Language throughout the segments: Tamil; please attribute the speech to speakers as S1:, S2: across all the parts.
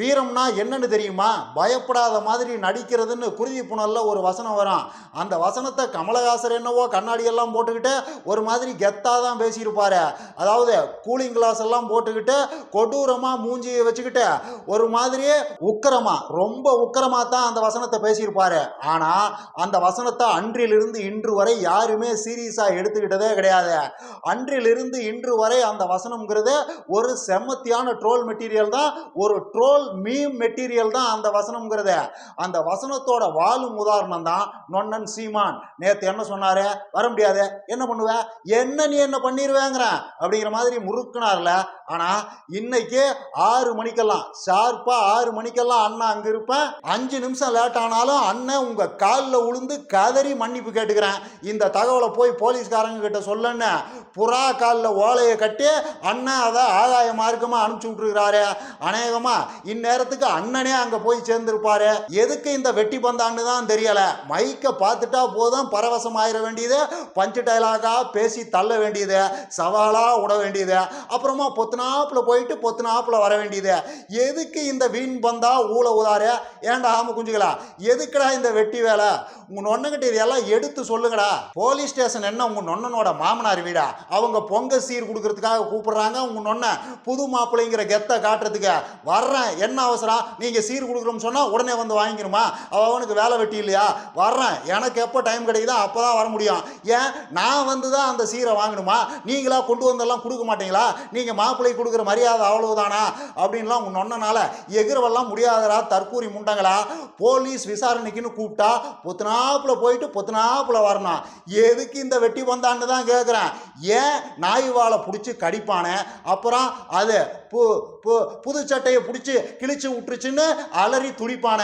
S1: வீரம்னா என்னன்னு தெரியுமா? பயப்படாத மாதிரி நடிக்கிறதுன்னு குருதி புனல்ல ஒரு வசனம் வரும் அந்த வசனத்தை கமலஹாசர் என்னவோ கண்ணாடியெல்லாம் போட்டுக்கிட்டு ஒரு மாதிரி கெத்தாக தான் பேசியிருப்பாரு. அதாவது கூலிங் கிளாஸ் எல்லாம் போட்டுக்கிட்டு கொடூரமாக மூஞ்சியை வச்சுக்கிட்டு ஒரு மாதிரியே உக்கரமாக ரொம்ப உக்கரமாக தான் அந்த வசனத்தை பேசியிருப்பாரு. ஆனால் அந்த வசனத்தை அன்றிலிருந்து இன்று வரை யாருமே சீரியஸாக எடுத்துக்கிட்டதே கிடையாது. அன்றிலிருந்து இன்று வரை அந்த வசனம்ங்கிறது ஒரு செம்மத்தியான ட்ரோல் மெட்டீரியல் தான். ஒரு ட்ரோல் மீம் மெட்டீரியல் தான் அந்த வசனம்ங்கிறத. அந்த வசனத்தோட வாழும் உதாரணம் தான் நொன்னன் சீமான். நேற்று என்ன சொன்னாரு? வர முடியாது. என்ன பண்ணுவ? என்ன நீ என்ன பண்ணிடுவேங்கிறேன் அப்படிங்கிற மாதிரி முறுக்குனார்ல. ஆனால் இன்னைக்கு ஆறு மணிக்கெல்லாம் ஷார்ப்பாக ஆறு மணிக்கெல்லாம் அண்ணா அங்கே இருப்பேன். அஞ்சு நிமிஷம் லேட் ஆனாலும் அண்ணன் உங்கள் காலில் உளுந்து கதறி மன்னிப்பு கேட்டுக்கிறேன். இந்த தகவலை போய் போலீஸ்காரங்க கிட்ட சொல்லன்னு. புறா காலில் ஓலையை கட்டி அண்ணன் அதை ஆதாய மார்க்கமாக அனுப்பிச்சி விட்டுருக்கிறாரு. அநேகமாக இந்நேரத்துக்கு அண்ணனே அங்கே போய் சேர்ந்திருப்பாரு. எதுக்கு இந்த வெட்டி பந்தான்னு தான் தெரியல. மைக்கை பார்த்துட்டா போதும் பரவசம் ஆயிட வேண்டியது பஞ்சு டைலாகா பேசி தள்ள வேண்டியது சவாலாக விட வேண்டியது அப்புறமா பொத்துனாப்புல போயிட்டு பொத்துனாப்புல வர வேண்டியது. எதுக்கு இந்த வீண் பந்தா ஊழ உதாரு ஏன்டா ஆம குஞ்சுகளா? எதுக்குடா இந்த வெட்டி வேலை? உங்க நொண்ணுகிட்ட இதெல்லாம் எடுத்து சொல்லுங்கடா. போலீஸ் ஸ்டேஷன் என்ன உங்க நொண்ணனோட மாமனார் வீடா? அவங்க பொங்க சீர் கொடுக்கறதுக்காக கூப்பிடுறாங்க உங்க நொண்ண. புது மாப்பிள்ளைங்கிற கெத்தை காட்டுறதுக்கு. வர்றேன் என்ன அவசரம் நீங்கள் சீர் கொடுக்குறோம்னு சொன்னால் உடனே வந்து வாங்கிக்கணுமா? அவனுக்கு வேலை வெட்டி இல்லையா? வர்றேன். எனக்கு எப்போ டைம் கிடைக்குதோ அப்போ தான் வர முடியும். ஏன்? நான் வந்து தான் அந்த சீரை வாங்கணுமா? நீங்களா கொண்டு வந்தெல்லாம் கொடுக்க மாட்டீங்களா? நீங்கள் மாப்பிள்ளை கொடுக்குற மரியாதை அவ்வளவுதானா? அப்படின்லாம் உன் நொன்னனால எகிரவெல்லாம் முடியாதரா தற்கூரி முண்டங்களா? போலீஸ் விசாரணைக்குன்னு கூப்பிட்டா பொத்துனாப்புல போயிட்டு பொத்துனாப்பில் வரணும். எதுக்கு இந்த வெட்டி வந்தான்னு தான் கேட்குறேன் ஏன்? நாய் வாழை பிடிச்சி கடிப்பானே. அப்புறம் அது பு பு புது சட்டையை பிடிச்சி கிழிச்சு விட்டுருச்சுன்னு அலறி துடிப்பான.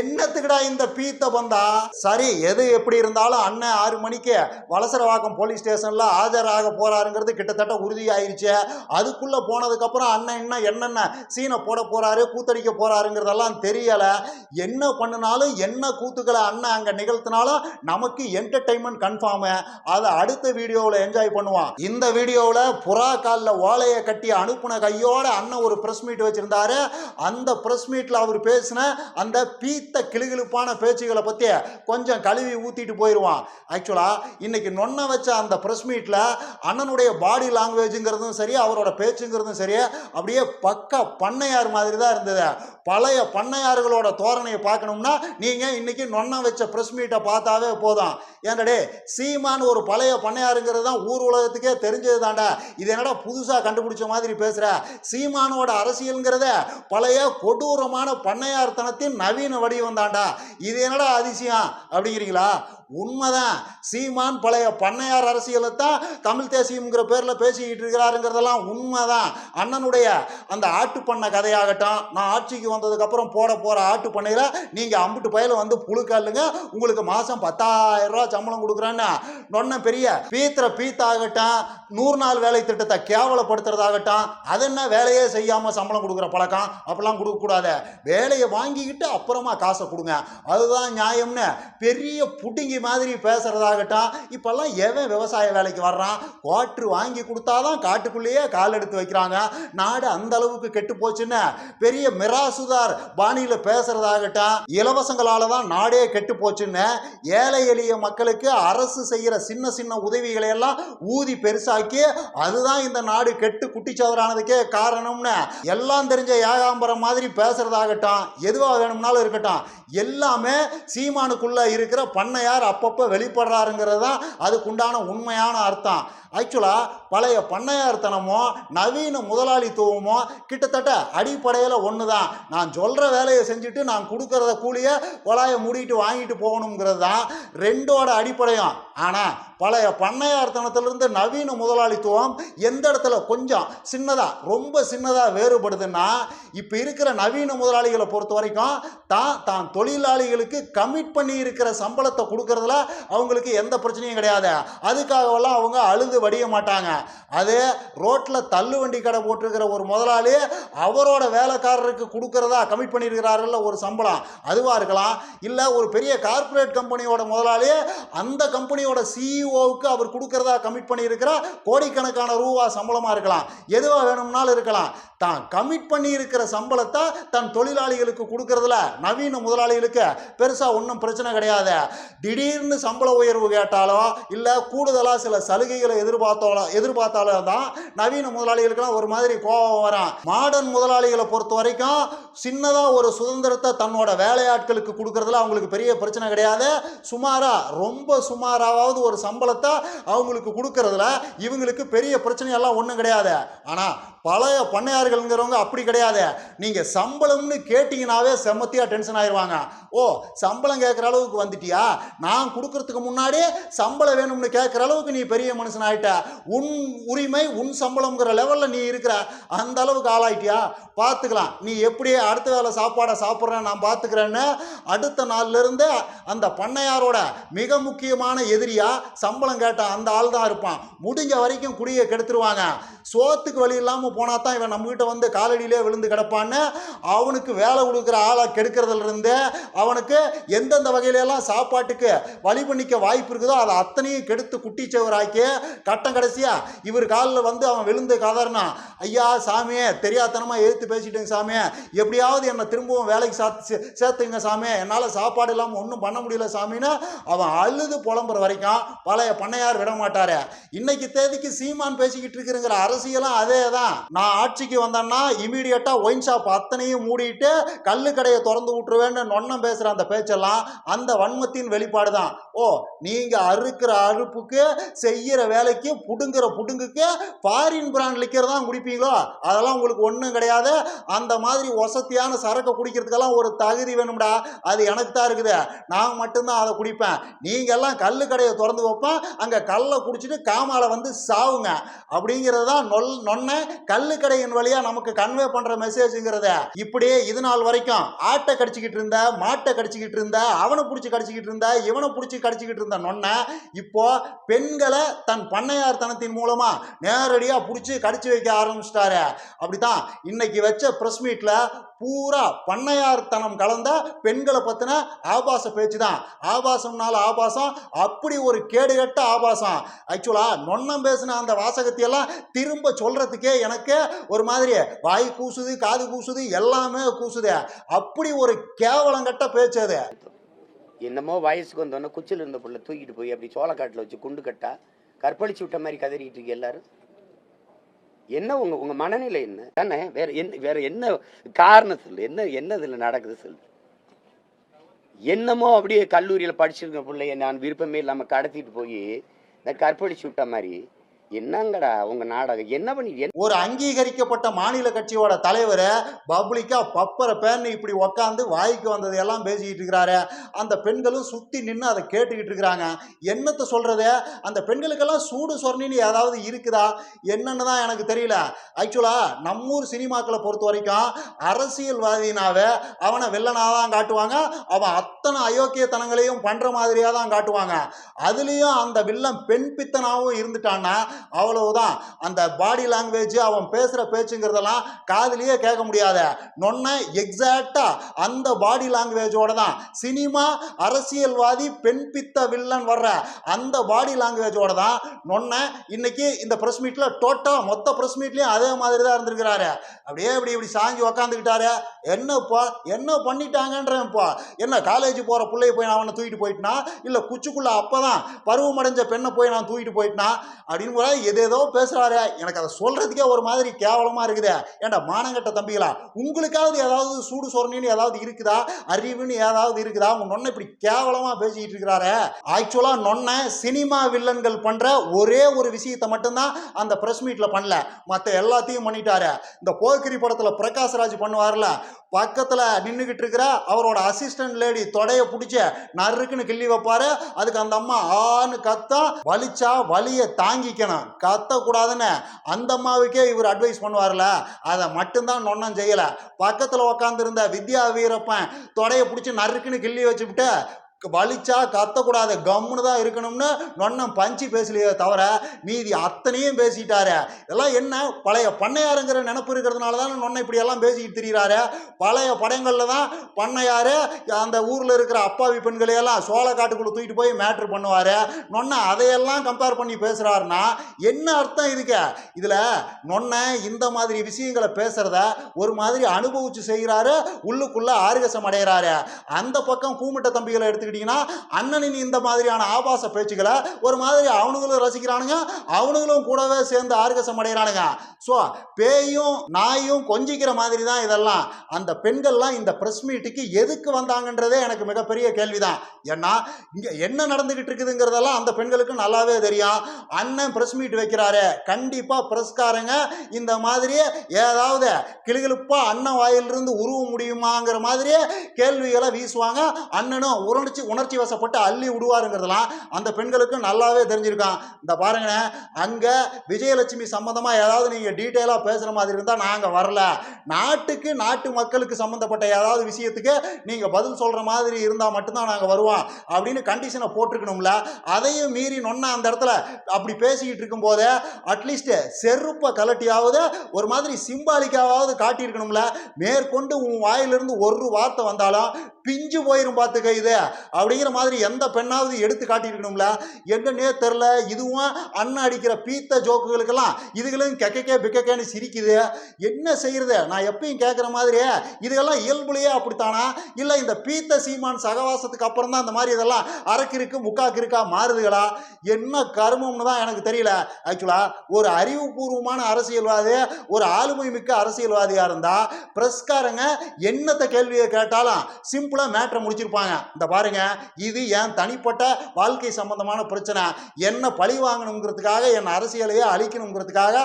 S1: என்னத்துக்குடா இந்த பீத்த வந்தா சரி எது எப்படி இருந்தாலும் அண்ணன் ஆறு மணிக்கு வலசரவாக்கம் போலீஸ் ஸ்டேஷனில் ஆஜராக போறாருங்கிறது கிட்டத்தட்ட உறுதியாயிருச்சு. அதுக்குள்ளே போனதுக்கப்புறம் அண்ணன் இன்னும் என்னென்ன சீனை போட போறாரு கூத்தடிக்க போறாருங்கிறதெல்லாம் தெரியலை. என்ன பண்ணினாலும் என்ன கூத்துக்களை அண்ணன் அங்கே நிகழ்த்தினாலும் நமக்கு என்டர்டைன்மெண்ட் கன்ஃபார்மு அதை அடுத்த வீடியோவில் என்ஜாய் பண்ணுவான். இந்த வீடியோவில் புறா காலில் ஓலையை கட்டி அனுப்புன கையோட அண்ணன் ஒரு ப்ரெஸ் மீட் வச்சிருந்தாரு. அந்த அந்த ப்ரெஸ் மீட்டில் அவர் பேசின அந்த பீத்த கிளுகிழுப்பான பேச்சுகளை பற்றி கொஞ்சம் கழுவி ஊற்றிட்டு போயிடுவான் ஆக்சுவலாக இன்றைக்கி நொன்ன வச்ச அந்த ப்ரெஸ் மீட்டில் அண்ணனுடைய பாடி லாங்குவேஜுங்கிறதும் சரி அவரோட பேச்சுங்கிறதும் சரி அப்படியே பக்க பண்ணையார் மாதிரி தான் இருந்தது. பழைய பண்ணையார்களோட தோரணையை பார்க்கணும்னா நீங்கள் இன்றைக்கி நொன்ன வச்ச ப்ரெஸ் மீட்டை பார்த்தாவே போதும். ஏன்டே சீமான் ஒரு பழைய பண்ணையாருங்கிறது தான் ஊர் உலகத்துக்கே தெரிஞ்சது தாண்டா. இது என்னடா புதுசாக கண்டுபிடிச்ச மாதிரி பேசுகிற சீமானோட அரசியலுங்கிறத பழைய கொடூரமான பண்ணையார்த்தனத்தின் நவீன வடிவம் தாண்டா இது என்னடா அதிசயம்? அப்படிங்கிறீங்களா? உண்மைதான். சீமான் பழைய பண்ணையார் அரசியலை தான் தமிழ் தேசியம்ங்கிற பேரில் பேசிக்கிட்டு இருக்கிறாருங்கிறதெல்லாம் உண்மைதான். அண்ணனுடைய அந்த ஆட்டு பண்ணை கதையாகட்டும் நான் ஆட்சிக்கு வந்ததுக்கப்புறம் போட போகிற ஆட்டு பண்ணையில் நீங்கள் அம்புட்டு பயில வந்து புழுக்கல்லுங்க உங்களுக்கு மாதம் பத்தாயிரம் ரூபா சம்பளம் கொடுக்குறேன்னு. நொன்ன பெரிய பீத்திர பீத்தாகட்டும் நூறு நாள் வேலை திட்டத்தை கேவலப்படுத்துறதாகட்டும் அது என்ன வேலையே செய்யாமல் சம்பளம் கொடுக்குற பழக்கம்? அப்படிலாம் கொடுக்கக்கூடாது. வேலையை வாங்கிக்கிட்டு அப்புறமா காசை கொடுங்க. அதுதான் நியாயம்னு பெரிய புட்டிங்கி மாதிரி பேசுறதாகட்டும். இப்பெல்லாம் எவன் விவசாய வேலைக்கு வர்றான்? குவாட்ரு வாங்கி கொடுத்தாதான் காட்டுக்குள்ளேயே கால் எடுத்து வைக்கிறாங்க. நாடு அந்த அளவுக்கு கெட்டு போச்சுன்னு பெரிய மிராசுதார் பாணியில் பேசுறதாகட்டும். இலவசங்களால தான் நாடே கெட்டு போச்சுன்னு ஏழை எளிய மக்களுக்கு அரசு செய்கிற சின்ன சின்ன உதவிகளை எல்லாம் ஊதி பெருசாக்கி அதுதான் இந்த நாடு கெட்டு குட்டிச்சவரானதுக்கே காரணம்னு எல்லாம் தெரிஞ்ச ஏகாம்பரம் மாதிரி பேசுகிறதாகட்டும் எதுவாக வேணும்னாலும் இருக்கட்டும் எல்லாமே சீமானுக்குள்ளே இருக்கிற பண்ணையார் அப்பப்போ வெளிப்படுறாருங்கிறது தான் அதுக்குண்டான உண்மையான அர்த்தம். ஆக்சுவலாக பழைய பண்ணையார்த்தனமோ நவீன முதலாளித்துவமோ கிட்டத்தட்ட அடிப்படையில் ஒன்று தான் நான் சொல்கிற வேலையை செஞ்சுட்டு நான் கொடுக்குறத கூலியை கொலாயை மூடிட்டு வாங்கிட்டு போகணுங்கிறது தான் ரெண்டோட அடிப்படையும். ஆனால் பழைய பண்ணையார்த்தனத்திலிருந்து நவீன முதலாளித்துவம் எந்த இடத்துல கொஞ்சம் சின்னதாக ரொம்ப சின்னதாக வேறுபடுதுன்னா இப்போ இருக்கிற நவீன முதலாளிகளை பொறுத்த வரைக்கும் தான் தான் தொழிலாளிகளுக்கு கமிட் பண்ணி இருக்கிற சம்பளத்தை கொடுக்கறதுல அவங்களுக்கு எந்த பிரச்சனையும் கிடையாது. அதுக்காகவெல்லாம் அவங்க அழுது வடிய மாட்டாங்க. அது ரோட்டில் தள்ளு வண்டி கடை போட்டிருக்கிற ஒரு முதலாளி அவரோட வேலைக்காரருக்கு கொடுக்கறதா கமிட் பண்ணியிருக்கிறாருல்ல ஒரு சம்பளம். அதுவாக இருக்கலாம். இல்லை ஒரு பெரிய கார்ப்பரேட் கம்பெனியோட முதலாளி அந்த கம்பெனியோட சிஇஓவுக்கு அவர் கொடுக்கறதா கமிட் பண்ணியிருக்கிற கோடிக்கணக்கான ரூபா சம்பளமாக இருக்கலாம். எதுவாக வேணும்னாலும் இருக்கலாம். தான் கமிட் பண்ணி இருக்கிற சம்பளத்தை தன் தொழிலாளிகளுக்கு கொடுக்கறதுல நவீன முதலாளிகளுக்கு பெருசாக ஒன்றும் பிரச்சனை கிடையாது. திடீர்னு சம்பள உயர்வு கேட்டாலோ இல்லை கூடுதலாக சில சலுகைகளை எதிர்பார்த்தாலோ எதிர்பார்த்தாலோ தான் நவீன முதலாளிகளுக்கெல்லாம் ஒரு மாதிரி கோபம் வரும் மாடர்ன் முதலாளிகளை பொறுத்த வரைக்கும் சின்னதாக ஒரு சுதந்திரத்தை தன்னோட வேலையாட்களுக்கு கொடுக்கறதுல அவங்களுக்கு பெரிய பிரச்சனை கிடையாது. சுமாராக ரொம்ப சுமாராவது ஒரு சம்பளத்தை அவங்களுக்கு கொடுக்கறதுல இவங்களுக்கு பெரிய பிரச்சனையெல்லாம் ஒன்றும் கிடையாது. ஆனால் பழைய பண்ணையார்கள்ங்கிறவங்க அப்படி கிடையாது. நீங்கள் சம்பளம்னு கேட்டிங்கனாவே செம்மத்தியாக டென்ஷன் ஆயிடுவாங்க ஓ சம்பளம் கேட்குற அளவுக்கு வந்துட்டியா? நான் கொடுக்கறதுக்கு முன்னாடியே சம்பளம் வேணும்னு கேட்குற அளவுக்கு நீ பெரிய மனுஷன் ஆயிட்ட உன் உரிமை உன் சம்பளம்ங்கிற லெவலில் நீ இருக்கிற அந்த அளவுக்கு ஆளாயிட்டியா? பார்த்துக்கலாம் நீ எப்படி அடுத்த வேலை சாப்பாடை சாப்பிட்றேன் நான் பார்த்துக்கிறேன்னு அடுத்த நாள்லேருந்து அந்த பண்ணையாரோட மிக முக்கியமான எதிரியாக சம்பளம் கேட்ட அந்த ஆள் தான் இருப்பான். முடிஞ்ச வரைக்கும் குடியை கெடுத்துருவாங்க. சோத்துக்கு வழி இல்லாமல் போனால் தான் இவன் நம்மகிட்ட வந்து காலடியிலே விழுந்து கிடப்பான்னு அவனுக்கு வேலை கொடுக்குற ஆளை கெடுக்கிறதுலேருந்து அவனுக்கு எந்தெந்த வகையிலெல்லாம் சாப்பாட்டுக்கு வழி பண்ணிக்க வாய்ப்பு இருக்குதோ அதை அத்தனையும் கெடுத்து குட்டிச்சவராக்கி கட்டம் கடைசியா இவர் காலில் வந்து அவன் விழுந்து கதறினான் ஐயா சாமியே தெரியாதனமாக எழுத்து பேசிட்டேங்க சாமியே. எப்படியாவது என்னை திரும்பவும் வேலைக்கு சாத்து சேர்த்துங்க சாமி என்னால் சாப்பாடு இல்லாமல் ஒன்றும் பண்ண முடியல சாமின்னா அவன் அழுது புலம்புற வரைக்கும் பழைய பண்ணையார் விட மாட்டார். இன்னைக்கு தேதிக்கு சீமான் பேசிக்கிட்டு இருக்கிறங்கிற அரசியலும் அதே தான். நான் ஆட்சிக்கு வந்தேன்னா இமீடியட்டாக ஒயின் ஷாப் அத்தனையும் மூடிட்டு கல்லு கடையை திறந்து விட்டுருவேன்னு நொன்னம் பேசுகிற அந்த பேச்செல்லாம் அந்த வன்மத்தின் வெளிப்பாடு தான். ஓ நீங்கள் அறுக்கிற அறுப்புக்கு செய்கிற வேலைக்கு புடுங்குற புடுங்குக்கு ஃபாரின் பிராண்ட் லிக்கர் தான் குடிப்பீங்களோ? அதெல்லாம் உங்களுக்கு ஒன்றும் கிடையாது. அந்த மாதிரி வசதியான சரக்கை குடிக்கிறதுக்கெல்லாம் ஒரு தகுதி வேணும்டா. அது எனக்கு தான் இருக்குது. நான் மட்டும்தான் அதை குடிப்பேன். நீங்கள் எல்லாம் கல்லு கடையை திறந்து வைப்பேன் அங்கே கல்லை குடிச்சிட்டு காமால வந்து சாவுங்க. அப்படிங்கிறது தான் நொல் நொன்ன கல் கடையின் வழியாக நமக்கு கன்வே பண்ணுற மெசேஜுங்கிறத இப்படியே இது நாள் வரைக்கும் ஆட்டை கடிச்சிக்கிட்டு இருந்த மாட்டை கடிச்சிக்கிட்டு இருந்த அவனை பிடிச்சி கடிச்சிக்கிட்டு இருந்த இவனை பிடிச்சி கடிச்சிக்கிட்டு இருந்த நொன்ன இப்போ பெண்களை தன் பண்ணையார் தனத்தின் மூலமாக நேரடியாக பிடிச்சி கடிச்சு வைக்க ஆரம்பிச்சிட்டாரு. அப்படித்தான் இன்னைக்கு வச்ச ப்ரெஸ் மீட்டில் பூரா பண்ணையார்த்தனம் கலந்த பெண்களை பற்றின ஆபாச பேச்சு தான் ஆபாசம்னால ஆபாசம் அப்படி ஒரு கேடுகட்ட ஆபாசம். ஆக்சுவலாக நொன்னம் பேசின அந்த வாசகத்தையெல்லாம் திரும்ப சொல்கிறதுக்கே எனக்கு ஒரு மாதிரி வாய் கூசுது காது கூசுது எல்லாமே கூசுது. அப்படி ஒரு கேவலங்கட்ட பேச்சு அது.
S2: என்னமோ வயசுக்கு வந்தோன்னே குச்சில் இருந்த பிள்ளை தூக்கிட்டு போய் அப்படி சோளக்காட்டில் வச்சு குண்டு கட்டா கற்பழிச்சு விட்ட மாதிரி கதறிட்டு இருக்கு எல்லாரும்? என்ன உங்க உங்க மனநிலை என்ன? தானே வேற என்ன வேற என்ன காரணம் சொல்லு. என்ன என்ன இதுல நடக்குது சொல்லு. என்னமோ அப்படியே கல்லூரியில படிச்சிருக்க பிள்ளைய நான் விருப்பமே இல்லாம கடத்திட்டு போய் இந்த கற்பழிச்சு விட்ட மாதிரி என்னங்கடா உங்க நாடகம்? என்ன பண்ணி
S1: ஒரு அங்கீகரிக்கப்பட்ட மாநில கட்சியோட தலைவர் பப்ளிக்கா பப்பர பேர்னு இப்படி உக்காந்து வாய்க்கு வந்தது எல்லாம் பேசிக்கிட்டு இருக்கிறாரு. அந்த பெண்களும் சுத்தி நின்று அதை கேட்டுக்கிட்டு இருக்கிறாங்க. என்னத்தை சொல்றது? அந்த பெண்களுக்கெல்லாம் சூடு சொரணின்னு ஏதாவது இருக்குதா? என்னன்னு தான் எனக்கு தெரியல. ஆக்சுவலா நம்மூர் சினிமாக்களை பொறுத்த வரைக்கும் அரசியல்வாதினாவே அவனை வில்லனாக தான் காட்டுவாங்க. அவன் அத்தனை அயோக்கியத்தனங்களையும் பண்ற மாதிரியா தான் காட்டுவாங்க. அதுலேயும் அந்த வில்லன் பெண் பித்தனாகவும் இருந்துட்டான்னா அவ்வளவுதான். அந்த பாடி லாங்குவேஜ் அவன் பேசுகிற பேச்சுங்கிறதெல்லாம் காதுலயே கேட்க முடியாத. நொன்ன எக்ஸாக்டா அந்த பாடி லாங்குவேஜோட தான். சினிமா அரசியல்வாதி பெண் பித்த வில்லன் வர்ற அந்த பாடி லாங்குவேஜோட தான் நொன்ன இன்னைக்கு இந்த ப்ரெஸ் மீட்ல டோட்டா மொத்த ப்ரெஸ் மீட்லயும் அதே மாதிரி தான் இருந்திருக்கிறாரு. அப்படியே இப்படி இப்படி சாஞ்சி உக்காந்துக்கிட்டாரு. என்னப்பா என்ன பண்ணிட்டாங்கன்றேன்ப்பா. என்ன காலேஜ் போகிற பிள்ளைய போய் நான் அவனை தூக்கிட்டு போயிட்டனா? இல்லை குச்சிக்குள்ளே அப்போ தான் பருவமடைஞ்ச பெண்ணை போய் நான் தூக்கிட்டு போயிட்டனா? அப்படின்னு கூட எதேதோ பேசுகிறாரு எனக்கு அதை சொல்கிறதுக்கே ஒரு மாதிரி கேவலமாக இருக்குது. ஏன்டா மானங்கட்ட தம்பிகளா உங்களுக்காவது ஏதாவது சூடு சொரணின்னு ஏதாவது இருக்குதா? அறிவுன்னு ஏதாவது இருக்குதா? உங்க நொன்னை இப்படி கேவலமாக பேசிக்கிட்டு இருக்கிறாரு. ஆக்சுவலாக நொன்னை சினிமா வில்லன்கள் பண்ணுற ஒரே ஒரு விஷயத்தை மட்டும்தான் அந்த ப்ரெஸ் மீட்டில் பண்ணல. மற்ற எல்லாத்தையும் பண்ணிட்டாரு. இந்த போக்கிரி படத்தில் பிரகாஷ் ராஜ் பண்ணுவார்ல பக்கத்தில் நின்றுக்கிட்டு இருக்கிற அவரோட அசிஸ்டன்ட் லேடி தொடையை பிடிச்சி நறுக்குன்னு கிள்ளி வைப்பாரு. அதுக்கு அந்த அம்மா ஆன்னு கத்தா வலிச்சா வலியை தாங்கிக்கணும். கத்தக்கூடாதுன்னு அந்த அம்மாவுக்கே இவர் அட்வைஸ் பண்ணுவார்ல. அதை மட்டும்தான் நொன்னம் செய்யலை. பக்கத்தில் உக்காந்துருந்த வித்யா வீரப்பன் தொடையை பிடிச்சி நறுக்குன்னு கிள்ளி வச்சுவிட்டு வலிச்சா கத்தக்கூடாது. கம்முன்னு தான் இருக்கணும்னு நொன்னம் பஞ்சு பேசலையே தவிர மீதி அத்தனையும் பேசிட்டாரு. இதெல்லாம் என்ன? பழைய பண்ணையாருங்கிற நினப்பு இருக்கிறதுனால தான் நொன்னை இப்படி எல்லாம் பேசிக்கிட்டு திரிகிறாரு பழைய படங்களில் தான் பண்ணையாரு அந்த ஊரில் இருக்கிற அப்பாவி பெண்களையெல்லாம் சோழ காட்டுக்குள்ளே தூக்கிட்டு போய் மேட்ரு பண்ணுவார். நொன்னை அதையெல்லாம் கம்பேர் பண்ணி பேசுகிறாருன்னா என்ன அர்த்தம் இதுக்கு? இதில் நொன்னை இந்த மாதிரி விஷயங்களை பேசுகிறத ஒரு மாதிரி அனுபவிச்சு செய்கிறாரு. உள்ளுக்குள்ளே ஆர்கசம் அடைகிறாரு. அந்த பக்கம் கூமிட்ட தம்பிகளை எடுத்துக்கிட்டிங்கன்னா அண்ணனின் இந்த மாதிரியான ஆபாச பேச்சுக்களை ஒரு மாதிரி அவனுங்களும் ரசிக்கிறானுங்க அவனுங்களும் கூடவே சேர்ந்து ஆர்கசம் அடைகிறானுங்க. ஸோ பேயும் நாயும் கொஞ்சிக்கிற மாதிரி தான் இதெல்லாம். அந்த பெண்கள்லாம் இந்த ப்ரெஸ் மீட்டுக்கு எதுக்கு வந்தாங்கன்றதே எனக்கு மிகப்பெரிய கேள்விதான். ஏன்னா இங்கே என்ன நடந்துக்கிட்டு இருக்குதுங்கிறதெல்லாம் அந்த பெண்களுக்கு நல்லாவே தெரியும். அண்ணன் ப்ரெஸ் மீட் வைக்கிறாரு. கண்டிப்பாக ப்ரெஸ்காரங்க இந்த மாதிரியே ஏதாவது கிளுகிழுப்பாக அண்ணன் வாயிலிருந்து உருவ முடியுமாங்கிற மாதிரியே கேள்விகளை வீசுவாங்க. அண்ணனும் உணர்ச்சி உணர்ச்சி வசப்பட்டு அள்ளி விடுவாருங்கிறதெல்லாம் அந்த பெண்களுக்கு நல்லாவே தெரிஞ்சிருக்கான். இந்த பாருங்களேன் அங்கே விஜயலட்சுமி சம்மந்தமாக ஏதாவது நீங்கள் டீட்டெயிலாக பேசுகிற மாதிரி இருந்தால் நாங்கள் வரல. நாட்டுக்கு நாட்டு மக்களுக்கு சம்மந்தப்பட்ட ஏதாவது விஷயத்துக்கு நீங்கள் பதில் சொல்கிற மாதிரி இருந்தால் மட்டும்தான் நாங்கள் வருவோம் அப்படின்னு கண்டிஷனை போட்டிருக்கணும்ல. அதையும் மீறி நொன்னா அந்த இடத்துல அப்படி பேசிக்கிட்டு இருக்கும்போதே அட்லீஸ்ட்டு செருப்பை கலட்டியாவது ஒரு மாதிரி சிம்பாலிக்காவது காட்டியிருக்கணும்ல. மேற்கொண்டு உன் வாயிலிருந்து ஒரு வார்த்தை வந்தாலும் பிஞ்சு போயிரும் பார்த்துக்க இது. அப்படிங்கிற மாதிரி எந்த பெண்ணாவது எடுத்து காட்டியிருக்கணும்ல? என்னன்னே தெரில இதுவும் அண்ணன் அடிக்கிற பீத்த ஜோக்குகளுக்கெல்லாம் இதுகளும் கெக்கக்கே பிக்கக்கேன்னு சிரிக்குது. என்ன செய்யறது? நான் எப்பயும் கேட்குற மாதிரியே இதுகெல்லாம் இயல்புலையே அப்படித்தானா? இல்லை இந்த பீத்த சீமான் சகவாசத்துக்கு அப்புறம் தான் இந்த மாதிரி இதெல்லாம் அரைக்கிருக்கு முக்காக்கு இருக்கா மாறுதுகளா? என்ன கருமம்னு தான் எனக்கு தெரியல. ஆக்சுவலாக ஒரு அறிவுபூர்வமான அரசியல்வாதி ஒரு ஆளுமை மிக்க அரசியல்வாதியாக இருந்தால் பிரஸ்காரங்க என்னத்தை கேள்வியை கேட்டாலும் சிம்பிளாக மேட்ரை முடிச்சிருப்பாங்க. இந்த பாருங்க. இது என் தனிப்பட்ட வாழ்க்கை சம்பந்தமான பிரச்சனை? என்ன பழி வாங்கணுங்கிறதுக்காக என் அரசியலையே அழிக்கணுங்கிறதுக்காக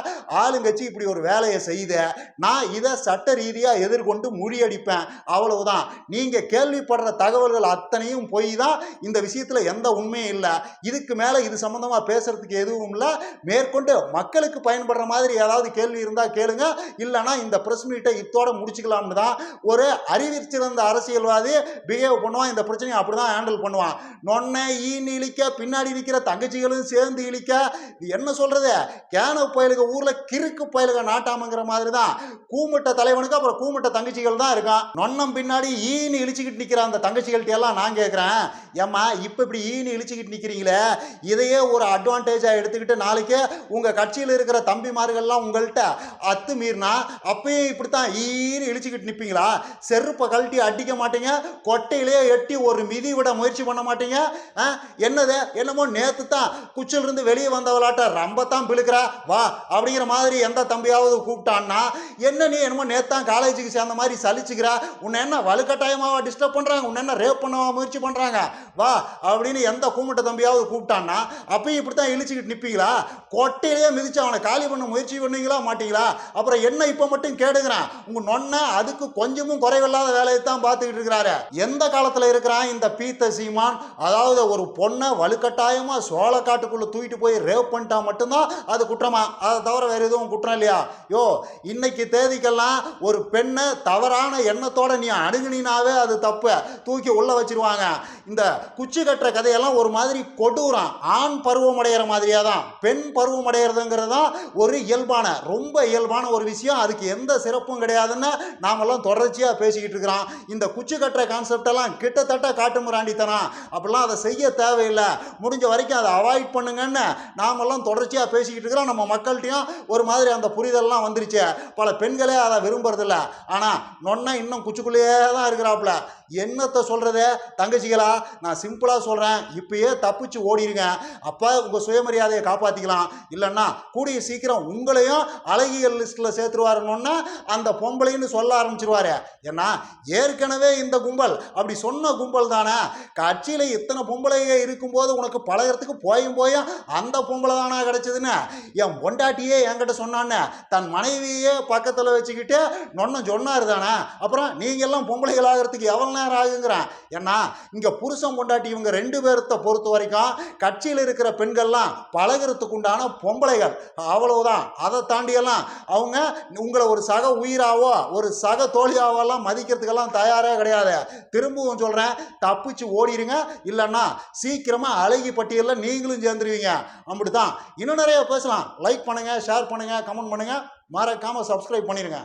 S1: ஆளுங்கட்சி இப்படி ஒரு வேலையை செய்து நான் இதை சட்ட ரீதியாக எதிர்கொண்டு முறியடிப்பேன். அவ்வளவுதான். நீங்கள் கேள்விப்படுற தகவல்கள் அத்தனையும் போய் தான் இந்த விஷயத்தில் எந்த உண்மையும் இல்லை. இதுக்கு மேலே இது சம்மந்தமாக பேசுறதுக்கு எதுவும் இல்லை. மேற்கொண்டு மக்களுக்கு பயன்படுற மாதிரி ஏதாவது கேள்வி இருந்தால் கேளுங்க. இல்லைன்னா இந்த ப்ரெஸ் மீட்டை இத்தோட முடிச்சுக்கலாம்னு தான் ஒரு அறிவிச்சிருந்த அரசியல்வாதி பிஹேவ் பண்ணுவான். இந்த பிரச்சனையை அப்படி தான் ஹேண்டில் பண்ணுவான். நொன்னை ஈன்னு இழிக்க பின்னாடி நிற்கிற தங்கச்சிகளும் சேர்ந்து இழிக்க இது என்ன சொல்கிறது கேன பயலுக ஊரில் கிறுக்கு பயலுக நாட்டாமங்கிற மாதிரி தான் கூமுட்ட தலைவனுக்கு அப்புறம் கூமுட்ட தங்கச்சிகள் தான் இருக்கான். நொன்னம் பின்னாடி ஈன்னு இழிச்சிக்கிட்டு நிற்கிற அந்த தங்கச்சிகள்கிட்ட எல்லாம் நான் கேட்குறேன் ஏம்மா இப்போ இப்படி ஈன்னு இழிச்சிக்கிட்டு நிற்கிறீங்களே இதையே ஒரு அட்வான்டேஜாக எடுத்துக்கிட்டு நாளைக்கு உங்கள் கட்சியில் இருக்கிற தம்பிமார்கள்லாம் உங்கள்கிட்ட அத்து மீறினா அப்பயும் இப்படித்தான் ஈன்னு இழிச்சிக்கிட்டு நிற்பீங்களா செருப்பை கழட்டி அடிக்க மாட்டீங்க. கொட்டையிலேயே எட்டி ஒரு மிதி விட முயற்சி பண்ண மாட்டீங்க? என்னது? என்னமோ நேற்று தான் குச்சிலிருந்து வெளியே வந்தவளாட்ட ரொம்ப தான் பிழுக்கிறா. வா அப்படிங்கிற மாதிரி எந்த தம்பியாவது கூப்பிட்டான்னா என்ன நீ என்னமோ நேற்று தான் காலேஜுக்கு சேர்ந்த மாதிரி சலிச்சுக்கிறா. உன்னை என்ன வலுக்கட்டாயமாக டிஸ்டர்ப் பண்ணுறாங்க உன்னை என்ன ரேப் பண்ணவா முயற்சி பண்ணுறாங்க வா அப்படின்னு எந்த கூமிட்ட தம்பியாவது கூப்பிட்டான்னா அப்பயும் இப்படி தான் இழிச்சுக்கிட்டு நிற்பீங்களா கொட்டையிலேயே மிதிச்சு அவனை காலி பண்ண முயற்சி பண்ணீங்களா? மாட்டீங்களா? அப்புறம் என்ன இப்போ மட்டும் கேடுங்கிறான்? உங்கள் நொன்ன அதுக்கு கொஞ்சமும் குறைவில்லாத வேலையை தான் பார்த்துக்கிட்டு இருக்கிறாரு. எந்த காலத்தில் இருக்கிறான் இந்த பீத்த சீமான் அதாவது ஒரு பொண்ணை வலுக்கட்டாயமாக சோளக்காட்டுக்குள்ளே தூக்கிட்டு போய் ரேப் பண்ணிட்டா மட்டும்தான் அது குற்றமா? அதை தவிர வேறு எதுவும் குற்றம் இல்லையா? யோ இன்னைக்கு தேதிக்கெல்லாம் ஒரு பெண்ணை தவறான எண்ணத்தோட நீ அணுகுனினாவே அது தப்பு. தூக்கி உள்ள வச்சிருவாங்க. இந்த குச்சி கட்டுற கதையெல்லாம் ஒரு மாதிரி கொடூரம். ஆண் பருவம் அடைகிற மாதிரியா தான். பெண் பருவம் அடைகிறதுங்கிறது தான் ஒரு இயல்பான ரொம்ப இயல்பான ஒரு விஷயம். அதுக்கு எந்த சிறப்பும் கிடையாதுன்னு நாமெல்லாம் தொடர்ச்சியாக பேசிக்கிட்டு இருக்கிறோம். இந்த குச்சி கட்டுற கான்செப்டெல்லாம் கிட்டத்தட்ட காட்டு முராண்டித்தனம். அப்படிலாம் அதை செய்ய தேவையில்லை. முடிஞ்ச வரைக்கும் அதை அவாய்ட் பண்ணுங்கன்னு நாமெல்லாம் தொடர்ச்சியாக பேசிக்கிட்டு இருக்கிறோம். நம்ம மக்கள்கிட்டையும் ஒரு மாதிரி அந்த புரிதல்லாம் வந்துருச்சு. பல பெண்களே அதை விரும்புறதில்ல. ஆனால் நொன்ன இன்னும் குச்சிக்குள்ளேயே தான் இருக்கிறாப்புல. என்னத்தை சொல்கிறது தங்கச்சிகளா நான் சிம்பிளாக சொல்கிறேன் இப்பயே தப்பிச்சு ஓடிடுங்க அப்போ உங்கள் சுயமரியாதையை காப்பாற்றிக்கலாம் இல்லைன்னா கூடிய சீக்கிரம் உங்களையும் அழகியல் லிஸ்ட்டில் சேர்த்துருவாருன்னா அந்த பொம்பளைன்னு சொல்ல ஆரம்பிச்சிருவாரு. ஏன்னா ஏற்கனவே இந்த கும்பல் அப்படி சொன்ன கும்பல் தானே. கட்சியில் இத்தனை பொம்பளைங்க இருக்கும்போது உனக்கு பழகிறதுக்கு போயும் போயும் அந்த பொம்பளை தானா கிடச்சிதுன்னு? என் பொண்டாட்டியே என்கிட்ட சொன்னான்னு தன் மனைவியே பக்கத்தில் வச்சுக்கிட்டு நொன்ன சொன்னார் தானே. அப்புறம் நீங்க எல்லாம் பொம்பளைகள் ஆகிறதுக்கு எவ்வளோ நேரம் ஆகுங்கிறேன் ஏன்னா இங்கே புருஷன் கொண்டாட்டி இவங்க ரெண்டு பேர்த்த பொறுத்த வரைக்கும் கட்சியில் இருக்கிற பெண்கள்லாம் பழகிறதுக்கு உண்டான பொம்பளைகள். அவ்வளவுதான். அதை தாண்டியெல்லாம் அவங்க உங்களை ஒரு சக உயிராவோ ஒரு சக தோழியாவோலாம் மதிக்கிறதுக்கெல்லாம் தயாரே கிடையாது. திரும்பவும் சொல்கிறேன் தப்பிச்சு ஓடிடுங்க இல்லைன்னா சீக்கிரமாக அழகி பட்டியலில் நீங்களும் சேர்ந்துருவீங்க. அப்படி தான் இன்னும் நிறைய பேசலாம். லைக் பண்ணுங்கள் ஷேர் பண்ணுங்கள் கமெண்ட் பண்ணுங்கள் மறக்காமல் சப்ஸ்கிரைப் பண்ணிடுங்க